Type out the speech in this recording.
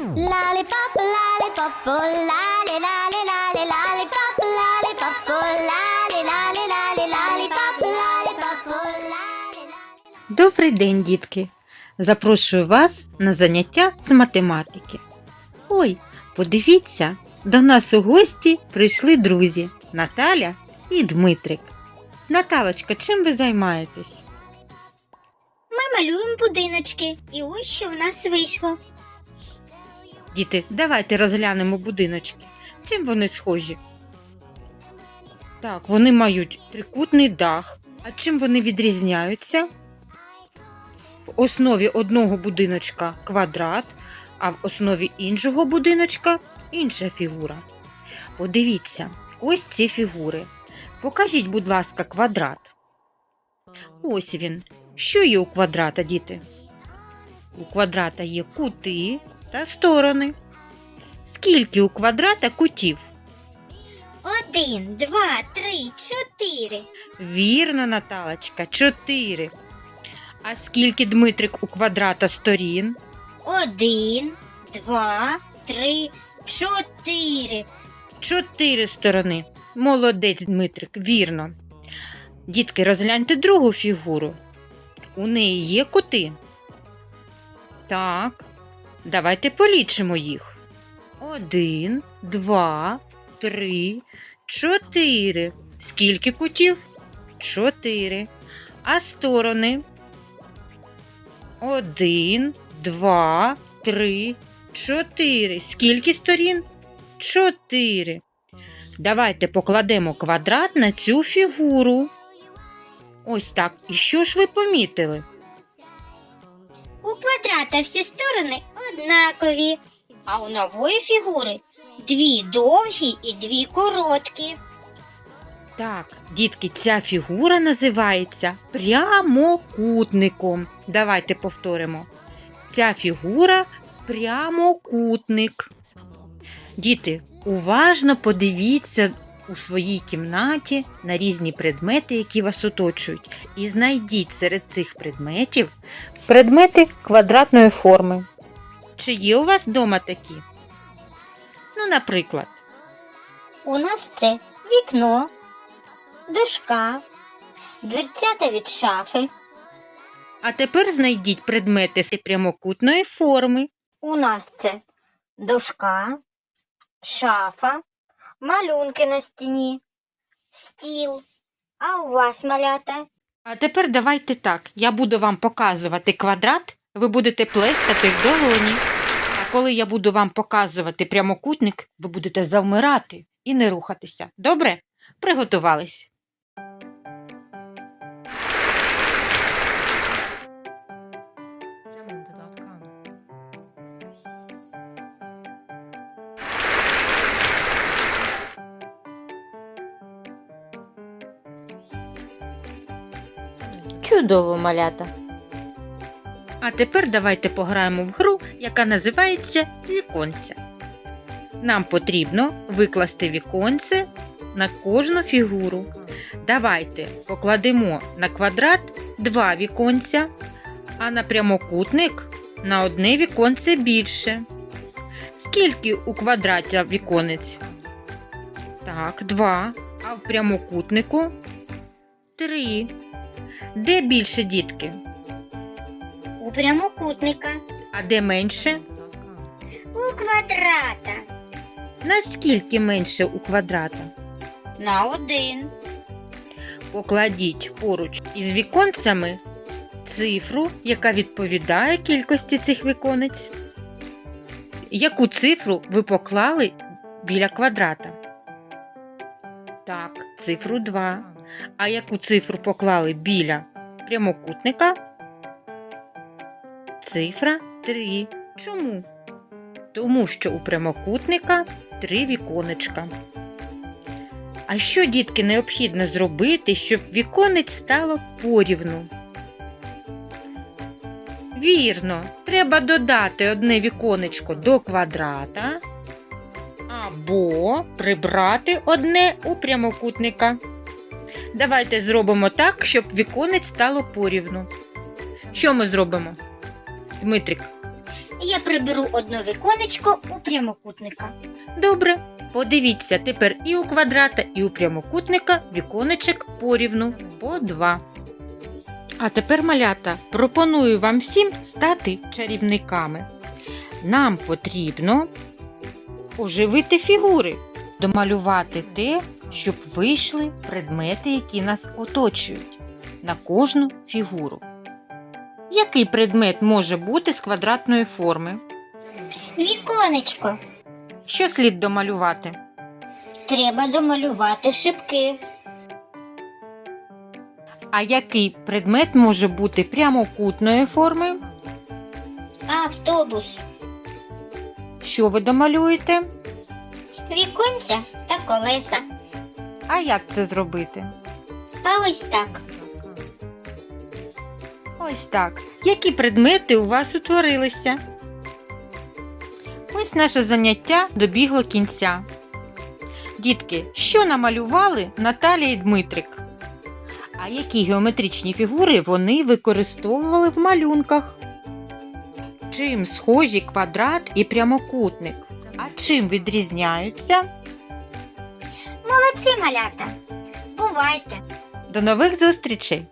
Lollipop, lollipop, oh, lolly, lolly, lolly, lollipop, lollipop, oh, lolly, lolly, lolly, lollipop, lollipop, oh, lolly, lolly. Добрий день, дітки! Запрошую вас на заняття з математики. Ой, подивіться, до нас у гості прийшли друзі Наталя і Дмитрик. Наталочка, чим ви займаєтесь? Ми малюємо будиночки, і ось що в нас вийшло. Діти, давайте розглянемо будиночки. Чим вони схожі? Так, вони мають трикутний дах. А чим вони відрізняються? В основі одного будиночка квадрат, а в основі іншого будиночка інша фігура. Подивіться, ось ці фігури. Покажіть, будь ласка, квадрат. Ось він. Що є у квадрата, діти? У квадрата є кути та сторони. Скільки у квадрата кутів? Один, два, три, чотири. Вірно, Наталочка, чотири. А скільки Дмитрик у квадрата сторін? Один, два, три, чотири. Чотири сторони. Молодець, Дмитрик, вірно. Дітки, розгляньте другу фігуру. У неї є кути. Так. Давайте полічимо їх. Один, два, три, чотири. Скільки кутів? Чотири. А сторони? Один, два, три, чотири. Скільки сторін? Чотири. Давайте покладемо квадрат на цю фігуру. Ось так. І що ж ви помітили? У квадрата всі сторони однакові, а у нової фігури дві довгі і дві короткі. Так, дітки, ця фігура називається прямокутником. Давайте повторимо. Ця фігура прямокутник. Діти, уважно подивіться у своїй кімнаті на різні предмети, які вас оточують, і знайдіть серед цих предметів предмети квадратної форми. Чи є у вас вдома такі? Ну, наприклад, У нас це вікно, дошка, дверцята від шафи. А тепер знайдіть предмети з прямокутної форми. У нас це дошка, шафа, малюнки на стіні, стіл. А у вас малята? А тепер давайте так. Я буду вам показувати квадрат, ви будете плескати в долоні. А коли я буду вам показувати прямокутник, ви будете завмирати і не рухатися. Добре? Приготувались. Чудово, малята. А тепер давайте пограємо в гру, яка називається Віконця. Нам потрібно викласти віконце на кожну фігуру. Давайте покладемо на квадрат два віконця, а на прямокутник на одне віконце більше. Скільки у квадраті віконець? Так, два. А в прямокутнику три. Де більше дітки? У прямокутника, А де менше? у квадрата, Наскільки менше у квадрата? на один. Покладіть поруч із віконцями цифру, яка відповідає кількості цих віконець. Яку цифру ви поклали біля квадрата? Так, цифру 2. А яку цифру поклали біля прямокутника? Цифра 3. Чому? Тому що у прямокутника три віконечка. А що, дітки, необхідно зробити, щоб віконець стало порівну? Вірно, треба додати одне віконечко до квадрата або прибрати одне у прямокутника. Давайте зробимо так, щоб віконець стало порівну. Що ми зробимо? Дмитрик, Я приберу одне віконечко у прямокутника. Добре. Подивіться, тепер і у квадрата, і у прямокутника віконечок порівну по два. А тепер, малята, пропоную вам всім стати чарівниками. Нам потрібно оживити фігури, домалювати те, щоб вийшли предмети, які нас оточують, на кожну фігуру. Який предмет може бути з квадратної форми? Віконечко. Що слід домалювати? Треба домалювати шибки. А який предмет може бути прямокутної форми? Автобус. Що ви домалюєте? Віконця та колеса. А як це зробити? А ось так. Ось так. Які предмети у вас утворилися? Ось наше заняття добігло кінця. Дітки, що намалювали Наталія і Дмитрик? А які геометричні фігури вони використовували в малюнках? Чим схожі квадрат і прямокутник? А чим відрізняються? Молодці малята. Бувайте. До нових зустрічей!